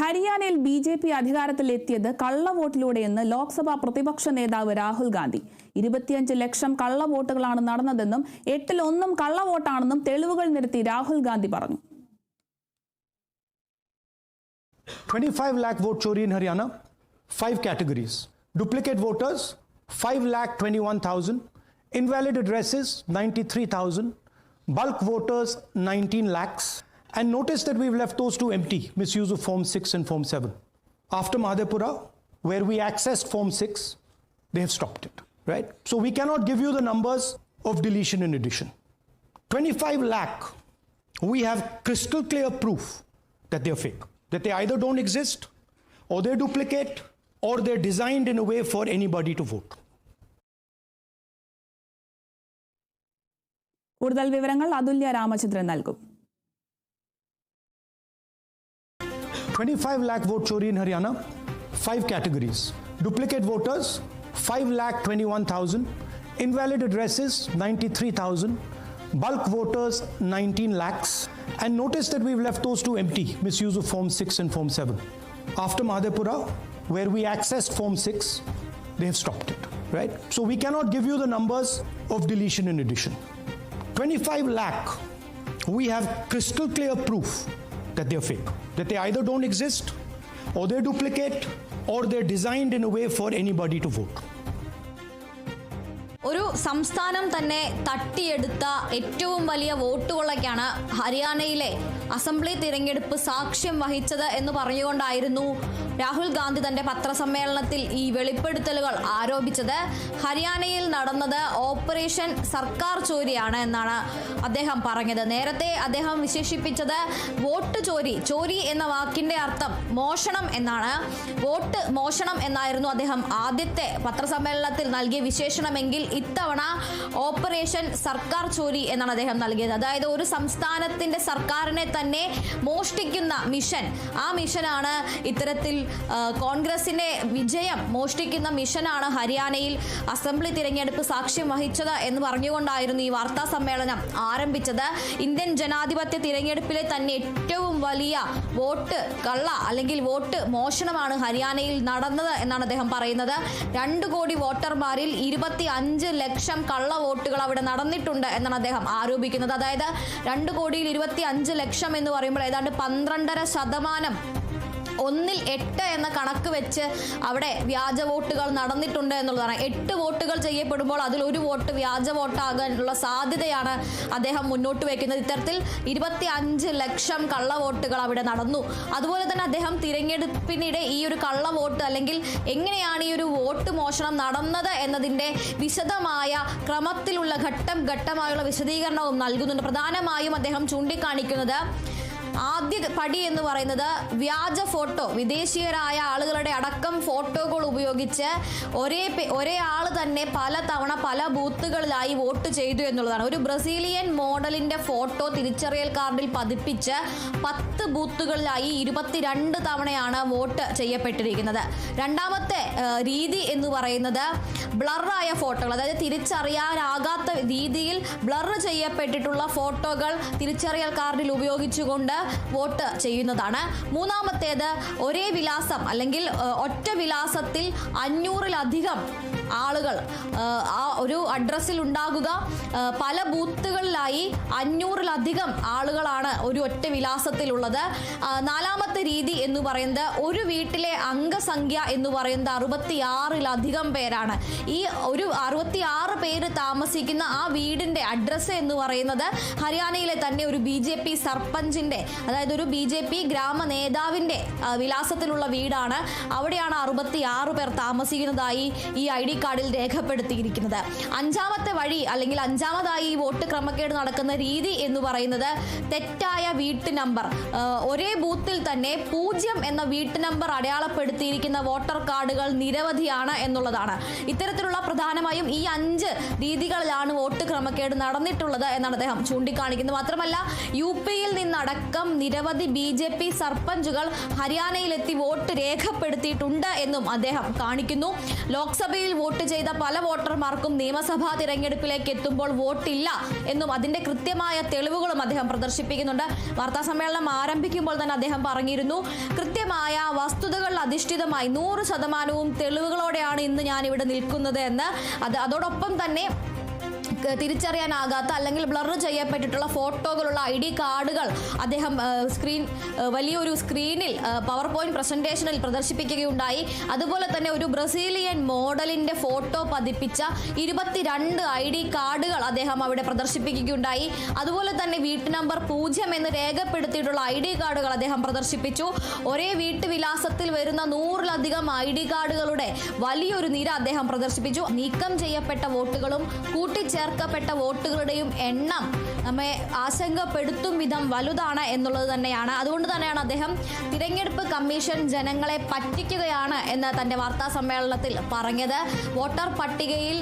ഹരിയാനയിൽ B J P അധികാരത്തിലെത്തിയത് കള്ളവോട്ടിലൂടെയെന്ന് ലോക്സഭാ പ്രതിപക്ഷ നേതാവ് രാഹുൽ ഗാന്ധി ഇരുപത്തിയഞ്ച് ലക്ഷം കള്ളവോട്ടുകളാണ് നടന്നതെന്നും എട്ടിലൊന്നും കള്ളവോട്ടാണെന്നും തെളിവുകൾ നിരത്തി രാഹുൽ ഗാന്ധി പറഞ്ഞു 25 lakh vote chori in Haryana, five categories. Duplicate voters, 5 lakh 21,000. Invalid addresses, 93,000. Bulk voters, 19 lakhs. And notice that we've left those two empty misuse of Form 6 and Form 7. After Madhepura, where we accessed Form 6, they have stopped it, right? So we cannot give you the numbers of deletion and addition. 25 lakh, we have crystal clear proof that they're fake, that they either don't exist, or they're duplicate, or they're designed in a way for anybody to vote. കൂടുതൽ വിവരങ്ങൾ അതുല്യ രാമചന്ദ്രൻ നൽകും 25 lakh vote chori in Haryana, five categories. Duplicate voters, 5 lakh 21,000. Invalid addresses, 93,000. Bulk voters, 19 lakhs. And notice that we've left those two empty misuse of Form 6 and Form 7. After Madhepura, where we accessed Form 6, they have stopped it, right? So we cannot give you the numbers of deletion and addition. 25 lakh, we have crystal clear proof that they're fake, that they either don't exist, or they're duplicate, or they're designed in a way for anybody to vote. ഒരു സംസ്ഥാനം തന്നെ തട്ടിയെടുത്ത ഏറ്റവും വലിയ വോട്ടുകളൊക്കെയാണ് ഹരിയാനയിലെ assembly തിരഞ്ഞെടുപ്പ് സാക്ഷ്യം വഹിച്ചത് എന്ന് പറഞ്ഞുകൊണ്ടായിരുന്നു രാഹുൽ ഗാന്ധി തന്റെ പത്രസമ്മേളനത്തിൽ ഈ വെളിപ്പെടുത്തലുകൾ ആരോപിച്ചത്. ഹരിയാനയിൽ നടന്നത് ഓപ്പറേഷൻ സർക്കാർ ചോരിയാണ് എന്നാണ് അദ്ദേഹം പറഞ്ഞത്. നേരത്തെ അദ്ദേഹം വിശേഷിപ്പിച്ചത് വോട്ട് ചോരി ചോരി എന്ന വാക്കിന്റെ അർത്ഥം മോഷണം എന്നാണ്. വോട്ട് മോഷണം എന്നായിരുന്നു അദ്ദേഹം ആദ്യത്തെ പത്രസമ്മേളനത്തിൽ നൽകിയ വിശേഷണമെങ്കിൽ ഇത്തവണ ഓപ്പറേഷൻ സർക്കാർ ചോരി എന്നാണ് അദ്ദേഹം നൽകിയത്. അതായത് ഒരു സംസ്ഥാനത്തിന്റെ സർക്കാരിനെ തന്നെ മോഷ്ടിക്കുന്ന മിഷൻ. ആ മിഷനാണ് ഇത്തരത്തിൽ കോൺഗ്രസിന്റെ വിജയം മോഷ്ടിക്കുന്ന മിഷനാണ് ഹരിയാനയിൽ അസംബ്ലി തിരഞ്ഞെടുപ്പ് സാക്ഷ്യം വഹിച്ചത് എന്ന് പറഞ്ഞുകൊണ്ടായിരുന്നു ഈ വാർത്താ സമ്മേളനം ആരംഭിച്ചത്. ഇന്ത്യൻ ജനാധിപത്യ തിരഞ്ഞെടുപ്പിലെ തന്നെ ഏറ്റവും വലിയ വോട്ട് കള്ള അല്ലെങ്കിൽ വോട്ട് മോഷണമാണ് ഹരിയാനയിൽ നടന്നത് എന്നാണ് അദ്ദേഹം പറയുന്നത്. രണ്ട് കോടി വോട്ടർമാരിൽ ഇരുപത്തി അഞ്ച് ലക്ഷം കള്ള വോട്ടുകൾ അവിടെ നടന്നിട്ടുണ്ട് എന്നാണ് അദ്ദേഹം ആരോപിക്കുന്നത്. അതായത് രണ്ട് കോടിയിൽ ഇരുപത്തി അഞ്ച് ലക്ഷം എന്ന് പറയുമ്പോൾ ഏതാണ്ട് പന്ത്രണ്ടര ശതമാനം ഒന്നിൽ എട്ട് എന്ന കണക്ക് വെച്ച് അവിടെ വ്യാജ വോട്ടുകൾ നടന്നിട്ടുണ്ട് എന്നുള്ളതാണ് എട്ട് വോട്ടുകൾ ചെയ്യപ്പെടുമ്പോൾ അതിൽ ഒരു വോട്ട് വ്യാജ വോട്ടാകാനുള്ള സാധ്യതയാണ് അദ്ദേഹം മുന്നോട്ട് വയ്ക്കുന്നത് ഇത്തരത്തിൽ ഇരുപത്തി അഞ്ച് ലക്ഷം കള്ള വോട്ടുകൾ അവിടെ നടന്നു. അതുപോലെ തന്നെ അദ്ദേഹം തിരഞ്ഞെടുപ്പിനിടെ ഈ ഒരു കള്ള വോട്ട് അല്ലെങ്കിൽ എങ്ങനെയാണ് ഈ ഒരു വോട്ട് മോഷണം നടന്നത് എന്നതിന്റെ വിശദമായ ക്രമത്തിലുള്ള ഘട്ടം ഘട്ടമായുള്ള വിശദീകരണവും നൽകുന്നുണ്ട്. പ്രധാനമായും അദ്ദേഹം ചൂണ്ടിക്കാണിക്കുന്നത് ആദ്യ പടി എന്ന് പറയുന്നത് വ്യാജ ഫോട്ടോ വിദേശീയരായ ആളുകളുടെ അടക്കം ഫോട്ടോകൾ ഉപയോഗിച്ച് ഒരേ ഒരേ ആൾ തന്നെ പല തവണ പല ബൂത്തുകളിലായി വോട്ട് ചെയ്തു എന്നുള്ളതാണ്. ഒരു ബ്രസീലിയൻ മോഡലിന്റെ ഫോട്ടോ തിരിച്ചറിയൽ കാർഡിൽ പതിപ്പിച്ച് പത്ത് ബൂത്തുകളിലായി ഇരുപത്തിരണ്ട് തവണയാണ് വോട്ട് ചെയ്യപ്പെട്ടിരിക്കുന്നത്. രണ്ടാമത്തെ രീതി എന്ന് പറയുന്നത് ബ്ലറായ ഫോട്ടോകൾ. അതായത് തിരിച്ചറിയാനാകാത്ത രീതിയിൽ ബ്ലർ ചെയ്യപ്പെട്ടിട്ടുള്ള ഫോട്ടോകൾ തിരിച്ചറിയൽ കാർഡിൽ ഉപയോഗിച്ചുകൊണ്ട് വോട്ട് ചെയ്യുന്നതാണ്. മൂന്നാമത്തേത് ഒരേ വിലാസം അല്ലെങ്കിൽ ഒറ്റ വിലാസത്തിൽ അഞ്ഞൂറിലധികം ആളുകൾ ആ ഒരു അഡ്രസ്സിൽ ഉണ്ടാകുക. പല ബൂത്തുകളിലായി അഞ്ഞൂറിലധികം ആളുകളാണ് ഒരു ഒറ്റ വിലാസത്തിലുള്ളത്. നാലാമത്തെ രീതി എന്ന് പറയുന്നത് ഒരു വീട്ടിലെ അംഗസംഖ്യ എന്ന് പറയുന്നത് അറുപത്തിയാറിലധികം പേരാണ്. ഈ ഒരു അറുപത്തിയാറ് പേര് താമസിക്കുന്ന ആ വീടിന്റെ അഡ്രസ്സ് എന്ന് പറയുന്നത് ഹരിയാനയിലെ തന്നെ ഒരു ബി ജെ പി സർപഞ്ചിന്റെ അതായത് ഒരു ബി ജെ പി ഗ്രാമ നേതാവിന്റെ വിലാസത്തിലുള്ള വീടാണ്. അവിടെയാണ് അറുപത്തി ആറ് പേർ താമസിക്കുന്നതായി ഈ ഐ ഡി കാർഡിൽ രേഖപ്പെടുത്തിയിരിക്കുന്നത്. അഞ്ചാമത്തെ വഴി അല്ലെങ്കിൽ അഞ്ചാമതായി ഈ വോട്ട് ക്രമക്കേട് നടക്കുന്ന രീതി എന്ന് പറയുന്നത് തെറ്റായ വീട്ട് നമ്പർ. ഒരേ ബൂത്തിൽ തന്നെ പൂജ്യം എന്ന വീട്ട് നമ്പർ അടയാളപ്പെടുത്തിയിരിക്കുന്ന വോട്ടർ കാർഡുകൾ നിരവധിയാണ് എന്നുള്ളതാണ്. ഇത്തരത്തിലുള്ള പ്രധാനമായും ഈ അഞ്ച് രീതികളിലാണ് വോട്ട് ക്രമക്കേട് നടന്നിട്ടുള്ളത് എന്നാണ് അദ്ദേഹം ചൂണ്ടിക്കാണിക്കുന്നത്. മാത്രമല്ല യു പിയിൽ നിന്നടക്കം നിരവധി ബി ജെ പി സർപഞ്ചുകൾ ഹരിയാനയിലെത്തി വോട്ട് രേഖപ്പെടുത്തിയിട്ടുണ്ട് എന്നും അദ്ദേഹം കാണിക്കുന്നു. ലോക്സഭയിൽ വോട്ട് ചെയ്ത പല വോട്ടർമാർക്കും നിയമസഭാ തിരഞ്ഞെടുപ്പിലേക്ക് എത്തുമ്പോൾ വോട്ടില്ല എന്നും അതിന്റെ കൃത്യമായ തെളിവുകളും അദ്ദേഹം പ്രദർശിപ്പിക്കുന്നുണ്ട്. വാർത്താ സമ്മേളനം ആരംഭിക്കുമ്പോൾ തന്നെ അദ്ദേഹം പറഞ്ഞിരുന്നു കൃത്യമായ വസ്തുതകൾ അധിഷ്ഠിതമായി നൂറ് ശതമാനവും തെളിവുകളോടെയാണ് ഇന്ന് ഞാൻ ഇവിടെ നിൽക്കുന്നത് എന്ന്. അത് അതോടൊപ്പം തന്നെ തിരിച്ചറിയാനാകാത്ത അല്ലെങ്കിൽ ബ്ലർ ചെയ്യപ്പെട്ടിട്ടുള്ള ഫോട്ടോകളുള്ള ഐ ഡി കാർഡുകൾ അദ്ദേഹം സ്ക്രീൻ വലിയൊരു സ്ക്രീനിൽ പവർ പോയിന്റ് പ്രസന്റേഷനിൽ പ്രദർശിപ്പിക്കുകയുണ്ടായി. അതുപോലെ തന്നെ ഒരു ബ്രസീലിയൻ മോഡലിന്റെ ഫോട്ടോ പതിപ്പിച്ച ഇരുപത്തിരണ്ട് ഐ ഡി കാർഡുകൾ അദ്ദേഹം അവിടെ പ്രദർശിപ്പിക്കുകയുണ്ടായി. അതുപോലെ തന്നെ വീട്ടു നമ്പർ പൂജ്യം എന്ന് രേഖപ്പെടുത്തിയിട്ടുള്ള ഐ ഡി കാർഡുകൾ അദ്ദേഹം പ്രദർശിപ്പിച്ചു. ഒരേ വീട്ടുവിലാസത്തിൽ വരുന്ന നൂറിലധികം ഐ ഡി കാർഡുകളുടെ വലിയൊരു നിര അദ്ദേഹം പ്രദർശിപ്പിച്ചു. നീക്കം ചെയ്യപ്പെട്ട വോട്ടുകളും കൂട്ടിച്ചേർക്കപ്പെട്ട വോട്ടുകളുടെയും എണ്ണം നമ്മെ ആശങ്കപ്പെടുത്തും വിധം വലുതാണ് എന്നുള്ളത് തന്നെയാണ്. അതുകൊണ്ട് തന്നെയാണ് അദ്ദേഹം തിരഞ്ഞെടുപ്പ് കമ്മീഷൻ ജനങ്ങളെ പറ്റിക്കുകയാണ് എന്ന് തന്റെ വാർത്താ സമ്മേളനത്തിൽ പറഞ്ഞത്. വോട്ടർ പട്ടികയിൽ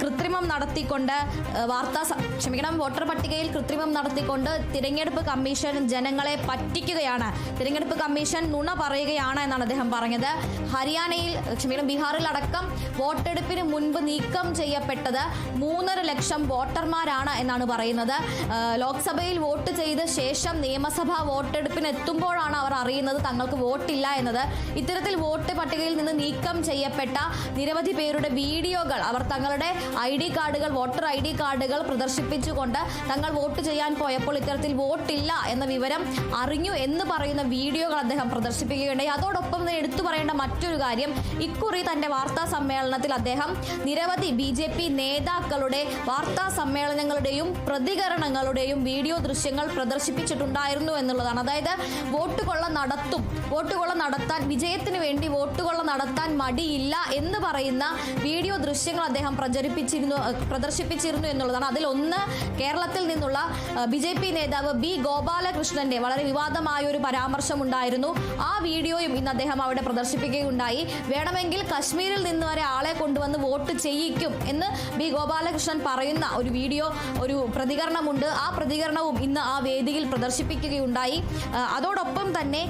കൃത്രിമം നടത്തിക്കൊണ്ട് വാർത്താ ക്ഷമിക്കണം വോട്ടർ പട്ടികയിൽ കൃത്രിമം നടത്തിക്കൊണ്ട് തിരഞ്ഞെടുപ്പ് കമ്മീഷൻ ജനങ്ങളെ പറ്റിക്കുകയാണ്. തിരഞ്ഞെടുപ്പ് കമ്മീഷൻ നുണ പറയുകയാണ് എന്നാണ് അദ്ദേഹം പറഞ്ഞത്. ഹരിയാനയിൽ ക്ഷമിക്കണം ബീഹാറിൽ അടക്കം വോട്ടെടുപ്പിന് മുൻപ് നീക്കം ചെയ്യപ്പെട്ടത് മൂന്നര ലക്ഷം വോട്ടർമാരാണ് എന്നാണ് പറയുന്നത്. ലോക്സഭയിൽ വോട്ട് ചെയ്ത ശേഷം നിയമസഭാ വോട്ടെടുപ്പിന് എത്തുമ്പോഴാണ് അവർ അറിയുന്നത് തങ്ങൾക്ക് വോട്ടില്ല എന്നത്. ഇത്തരത്തിൽ വോട്ട് പട്ടികയിൽ നിന്ന് നീക്കം ചെയ്യപ്പെട്ട നിരവധി പേരുടെ വീഡിയോകൾ അവർ തങ്ങളുടെ ഐ ഡി കാർഡുകൾ വോട്ടർ ഐ ഡി കാർഡുകൾ പ്രദർശിപ്പിച്ചുകൊണ്ട് തങ്ങൾ വോട്ട് ചെയ്യാൻ പോയപ്പോൾ ഇത്തരത്തിൽ വോട്ടില്ല എന്ന വിവരം അറിഞ്ഞു എന്ന് പറയുന്ന വീഡിയോകൾ അദ്ദേഹം പ്രദർശിപ്പിക്കുകയുണ്ടായി. അതോടൊപ്പം തന്നെ എടുത്തു പറയേണ്ട മറ്റൊരു കാര്യം ഇക്കുറി തന്റെ വാർത്താ സമ്മേളനത്തിൽ അദ്ദേഹം നിരവധി ബി നേതാക്കളുടെ വാർത്താ സമ്മേളനങ്ങളുടെയും പ്രതികരണങ്ങളുടെയും വീഡിയോ ദൃശ്യങ്ങൾ പ്രദർശിപ്പിച്ചിട്ടുണ്ടായിരുന്നു എന്നുള്ളതാണ്. അതായത് വോട്ട് കൊള്ള നടത്തും വോട്ട് കൊള്ള നടത്താൻ വിജയത്തിന് വേണ്ടി വോട്ട് കൊള്ള നടത്താൻ മടിയില്ല എന്ന് പറയുന്ന വീഡിയോ ദൃശ്യങ്ങൾ അദ്ദേഹം പ്രചരിപ്പിച്ചിരുന്നു പ്രദർശിപ്പിച്ചിരുന്നു എന്നുള്ളതാണ്. അതിലൊന്ന് കേരളത്തിൽ നിന്നുള്ള ബി ജെ പി നേതാവ് ബി ഗോപാലകൃഷ്ണന്റെ വളരെ വിവാദമായ ഒരു പരാമർശം ഉണ്ടായിരുന്നു ആ വീഡിയോയും ഇന്ന് അദ്ദേഹം അവിടെ പ്രദർശിപ്പിക്കുകയുണ്ടായി. വേണമെങ്കിൽ കശ്മീരിൽ നിന്ന് വരെ ആളെ കൊണ്ടുവന്ന് വോട്ട് ചെയ്യിക്കും എന്ന് ബി ഗോപാലകൃഷ്ണൻ പറയുന്ന ഒരു വീഡിയോ ഒരു പ്രതികരണമുണ്ട്. ആ പ്രതികരണവും ഇന്ന് ആ വേദിയിൽ പ്രദർശിപ്പിക്കുകയുണ്ടായി. അതോടൊപ്പം തന്നെ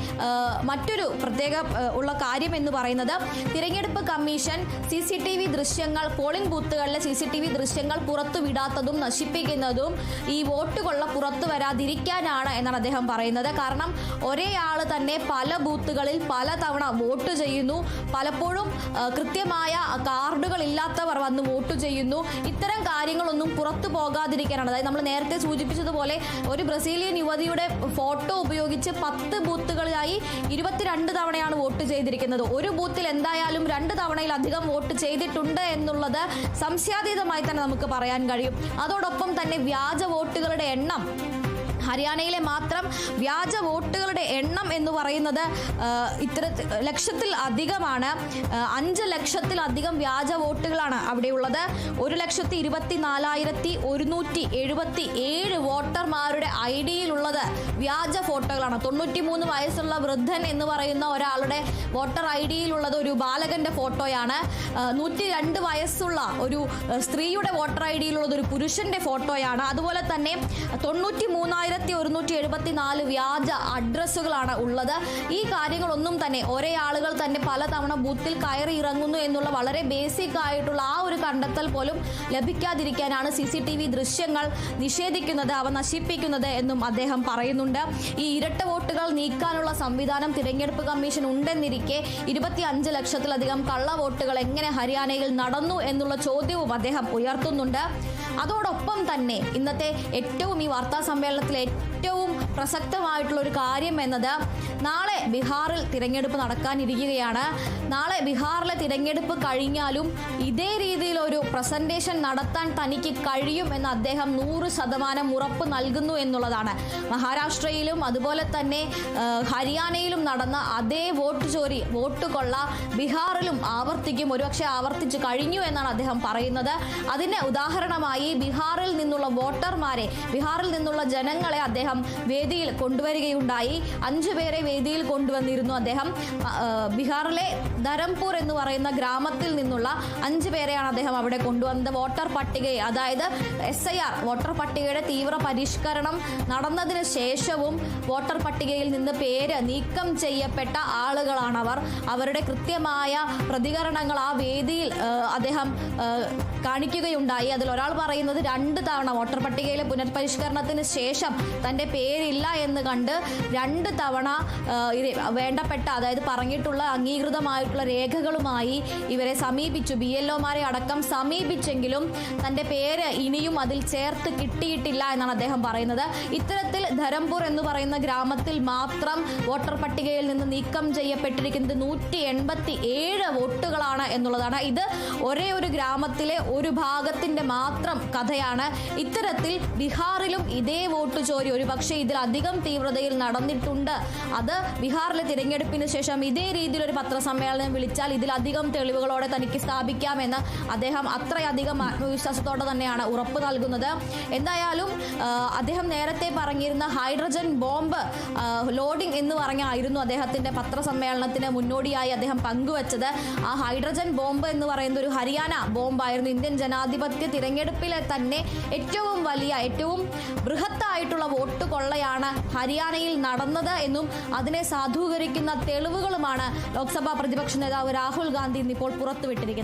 മറ്റൊരു പ്രത്യേക ഉള്ള കാര്യം എന്ന് പറയുന്നത് തിരഞ്ഞെടുപ്പ് commission C C T V ദൃശ്യങ്ങൾ പോളിംഗ് ബൂത്തുകളിലെ സി സി ടി വി ദൃശ്യങ്ങൾ പുറത്തുവിടാത്തതും നശിപ്പിക്കുന്നതും ഈ വോട്ടുകൊള്ള പുറത്തു വരാതിരിക്കാനാണ് എന്നാണ് അദ്ദേഹം പറയുന്നത്. കാരണം ഒരേയാൾ തന്നെ പല ബൂത്തുകളിൽ പല തവണ വോട്ട് ചെയ്യുന്നു. പലപ്പോഴും കൃത്യമായ കാർഡുകൾ ഇല്ലാത്തവർ വന്ന് വോട്ട് ചെയ്യുന്നു. ഇത്തരം കാര്യങ്ങളൊന്നും പുറത്തു പോകാതിരിക്കാനാണ്. അതായത് നമ്മൾ നേരത്തെ സൂചിപ്പിച്ചതുപോലെ ഒരു ബ്രസീലിയൻ യുവതിയുടെ ഫോട്ടോ ഉപയോഗിച്ച് പത്ത് ബൂത്തുകളിലായി ഇരുപത്തിരണ്ട് തവണയാണ് വോട്ട് ചെയ്തിരിക്കുന്നത്. ഒരു ബൂത്തിൽ എന്തായാലും രണ്ട് തവണയിലധികം വോട്ട് ചെയ്തിട്ടുണ്ട് എന്നുള്ളത് സംശയാതീതമായി തന്നെ നമുക്ക് പറയാൻ കഴിയും. അതോടൊപ്പം തന്നെ വ്യാജ വോട്ടുകളുടെ എണ്ണം ഹരിയാനയിലെ മാത്രം വ്യാജ വോട്ടുകളുടെ എണ്ണം എന്ന് പറയുന്നത് ഇത്ര ലക്ഷത്തിൽ അധികമാണ്. അഞ്ച് ലക്ഷത്തിലധികം വ്യാജ വോട്ടുകളാണ് അവിടെയുള്ളത് ഒരു ലക്ഷത്തി ഇരുപത്തി നാലായിരത്തി ഒരുന്നൂറ്റി എഴുപത്തി ഏഴ് വോട്ടർമാരുടെ ഐ ഡിയിലുള്ളത് വ്യാജ ഫോട്ടോകളാണ്. തൊണ്ണൂറ്റി മൂന്ന് വയസ്സുള്ള വൃദ്ധൻ എന്ന് പറയുന്ന ഒരാളുടെ വോട്ടർ ഐ ഡിയിലുള്ളത് ഒരു ബാലകന്റെ ഫോട്ടോയാണ്. നൂറ്റി രണ്ട് വയസ്സുള്ള ഒരു സ്ത്രീയുടെ വോട്ടർ ഐ ഡിയിലുള്ളത് ഒരു പുരുഷന്റെ ഫോട്ടോയാണ്. അതുപോലെ തന്നെ തൊണ്ണൂറ്റി മൂന്നായിരത്തി ഒരുന്നൂറ്റി എഴുപത്തി നാല് വ്യാജ അഡ്രസ്സുകളാണ് ഉള്ളത്. ഈ കാര്യങ്ങളൊന്നും തന്നെ ഒരേ ആളുകൾ തന്നെ പലതവണ ബൂത്തിൽ കയറി ഇറങ്ങുന്നു എന്നുള്ള വളരെ ബേസിക് ആയിട്ടുള്ള ആ ഒരു കണ്ടെത്തൽ പോലും ലഭിക്കാതിരിക്കാനാണ് സി സി ടി വി ദൃശ്യങ്ങൾ നിഷേധിക്കുന്നത് അവ നശിപ്പിക്കുന്നത് എന്നും അദ്ദേഹം പറയുന്നുണ്ട്. ഈ ഇരട്ട വോട്ടുകൾ നീക്കാനുള്ള സംവിധാനം തിരഞ്ഞെടുപ്പ് കമ്മീഷൻ ഉണ്ടെന്നിരിക്കെ ഇരുപത്തി അഞ്ച് ലക്ഷത്തിലധികം കള്ള വോട്ടുകൾ എങ്ങനെ ഹരിയാനയിൽ നടന്നു എന്നുള്ള ചോദ്യവും അദ്ദേഹം ഉയർത്തുന്നുണ്ട്. അതോടൊപ്പം തന്നെ ഇന്നത്തെ ഏറ്റവും ഈ വാർത്താ സമ്മേളനത്തിലെ ഏറ്റവും പ്രസക്തമായിട്ടുള്ള ഒരു കാര്യം എന്നത് നാളെ ബീഹാറിൽ തിരഞ്ഞെടുപ്പ് നടക്കാനിരിക്കുകയാണ്. നാളെ ബീഹാറിലെ തിരഞ്ഞെടുപ്പ് കഴിഞ്ഞാലും ഇതേ രീതിയിലൊരു പ്രസന്റേഷൻ നടത്താൻ തനിക്ക് കഴിയും എന്ന് അദ്ദേഹം നൂറ് ശതമാനം ഉറപ്പ് നൽകുന്നു എന്നുള്ളതാണ്. മഹാരാഷ്ട്രയിലും അതുപോലെ തന്നെ ഹരിയാനയിലും നടന്ന അതേ വോട്ട് ചോരി വോട്ട് കൊള്ള ബീഹാറിലും ആവർത്തിക്കും ഒരുപക്ഷെ ആവർത്തിച്ച് കഴിഞ്ഞു എന്നാണ് അദ്ദേഹം പറയുന്നത്. അതിന് ഉദാഹരണമായി ബീഹാറിൽ നിന്നുള്ള വോട്ടർമാരെ ബീഹാറിൽ നിന്നുള്ള ജനങ്ങളെ അദ്ദേഹം വേദിയിൽ കൊണ്ടുവരികയുണ്ടായി. അഞ്ചു പേരെ വേദിയിൽ കൊണ്ടുവന്നിരുന്നു അദ്ദേഹം. ബീഹാറിലെ ധരംപൂർ എന്ന് പറയുന്ന ഗ്രാമത്തിൽ നിന്നുള്ള അഞ്ചു പേരെയാണ് അദ്ദേഹം അവിടെ കൊണ്ടുവന്നത്. വോട്ടർ പട്ടികയെ അതായത് എസ് ഐ ആർ വോട്ടർ പട്ടികയുടെ തീവ്ര പരിഷ്കരണം നടന്നതിന് ശേഷവും വോട്ടർ പട്ടികയിൽ നിന്ന് പേര് നീക്കം ചെയ്യപ്പെട്ട ആളുകളാണവർ. അവരുടെ കൃത്യമായ പ്രതികരണങ്ങൾ ആ വേദിയിൽ അദ്ദേഹം കാണിക്കുകയുണ്ടായി. അതിൽ ഒരാൾ പറയുന്നത് രണ്ട് തവണ വോട്ടർ പട്ടികയിലെ പുനഃപരിഷ്കരണത്തിന് ശേഷം തന്റെ പേരില്ല എന്ന് കണ്ട് രണ്ട് തവണ വേണ്ടപ്പെട്ട അതായത് പറഞ്ഞിട്ടുള്ള അംഗീകൃതമായിട്ടുള്ള രേഖകളുമായി ഇവരെ സമീപിച്ചു. ബി എൽ ഒമാരെ അടക്കം സമീപിച്ചെങ്കിലും തന്റെ പേര് ഇനിയും അതിൽ ചേർത്ത് കിട്ടിയിട്ടില്ല എന്നാണ് അദ്ദേഹം പറയുന്നത്. ഇത്തരത്തിൽ ധരംപൂർ എന്ന് പറയുന്ന ഗ്രാമത്തിൽ മാത്രം വോട്ടർ പട്ടികയിൽ നിന്ന് നീക്കം ചെയ്യപ്പെട്ടിരിക്കുന്നത് നൂറ്റി എൺപത്തി ഏഴ് വോട്ടുകളാണ് എന്നുള്ളതാണ്. ഇത് ഒരേ ഒരു ഗ്രാമത്തിലെ ഒരു ഭാഗത്തിന്റെ മാത്രം കഥയാണ്. ഇത്തരത്തിൽ ബീഹാറിലും ഇതേ വോട്ട് ചോരി ഒരു പക്ഷേ അധികം തീവ്രതയിൽ നടന്നിട്ടുണ്ട്. അത് ബീഹാറിലെ തിരഞ്ഞെടുപ്പിന് ശേഷം ഇതേ രീതിയിലൊരു പത്രസമ്മേളനം വിളിച്ചാൽ ഇതിലധികം തെളിവുകളോടെ തനിക്ക് സ്ഥാപിക്കാമെന്ന് അദ്ദേഹം അത്രയധികം ആത്മവിശ്വാസത്തോടെ തന്നെയാണ് ഉറപ്പ് നൽകുന്നത്. എന്തായാലും അദ്ദേഹം നേരത്തെ പറഞ്ഞിരുന്ന ഹൈഡ്രജൻ ബോംബ് ലോഡിംഗ് എന്ന് പറഞ്ഞായിരുന്നു അദ്ദേഹത്തിന്റെ പത്രസമ്മേളനത്തിന് മുന്നോടിയായി അദ്ദേഹം പങ്കുവച്ചത്. ആ ഹൈഡ്രജൻ ബോംബ് എന്ന് പറയുന്ന ഒരു ഹരിയാന ബോംബായിരുന്നു ഇന്ത്യൻ ജനാധിപത്യ തിരഞ്ഞെടുപ്പിലെ തന്നെ ഏറ്റവും വലിയ ഏറ്റവും ബൃഹത്തായിട്ടുള്ള വോട്ട് കൊള്ളയാണ് ഹരിയാനയിൽ നടന്നത് എന്നും അതിനെ സാധൂകരിക്കുന്ന തെളിവുകളുമാണ് ലോക്സഭാ പ്രതിപക്ഷ നേതാവ് രാഹുൽ ഗാന്ധി ഇന്നിപ്പോൾ പുറത്തുവിട്ടിരിക്കുന്നത്.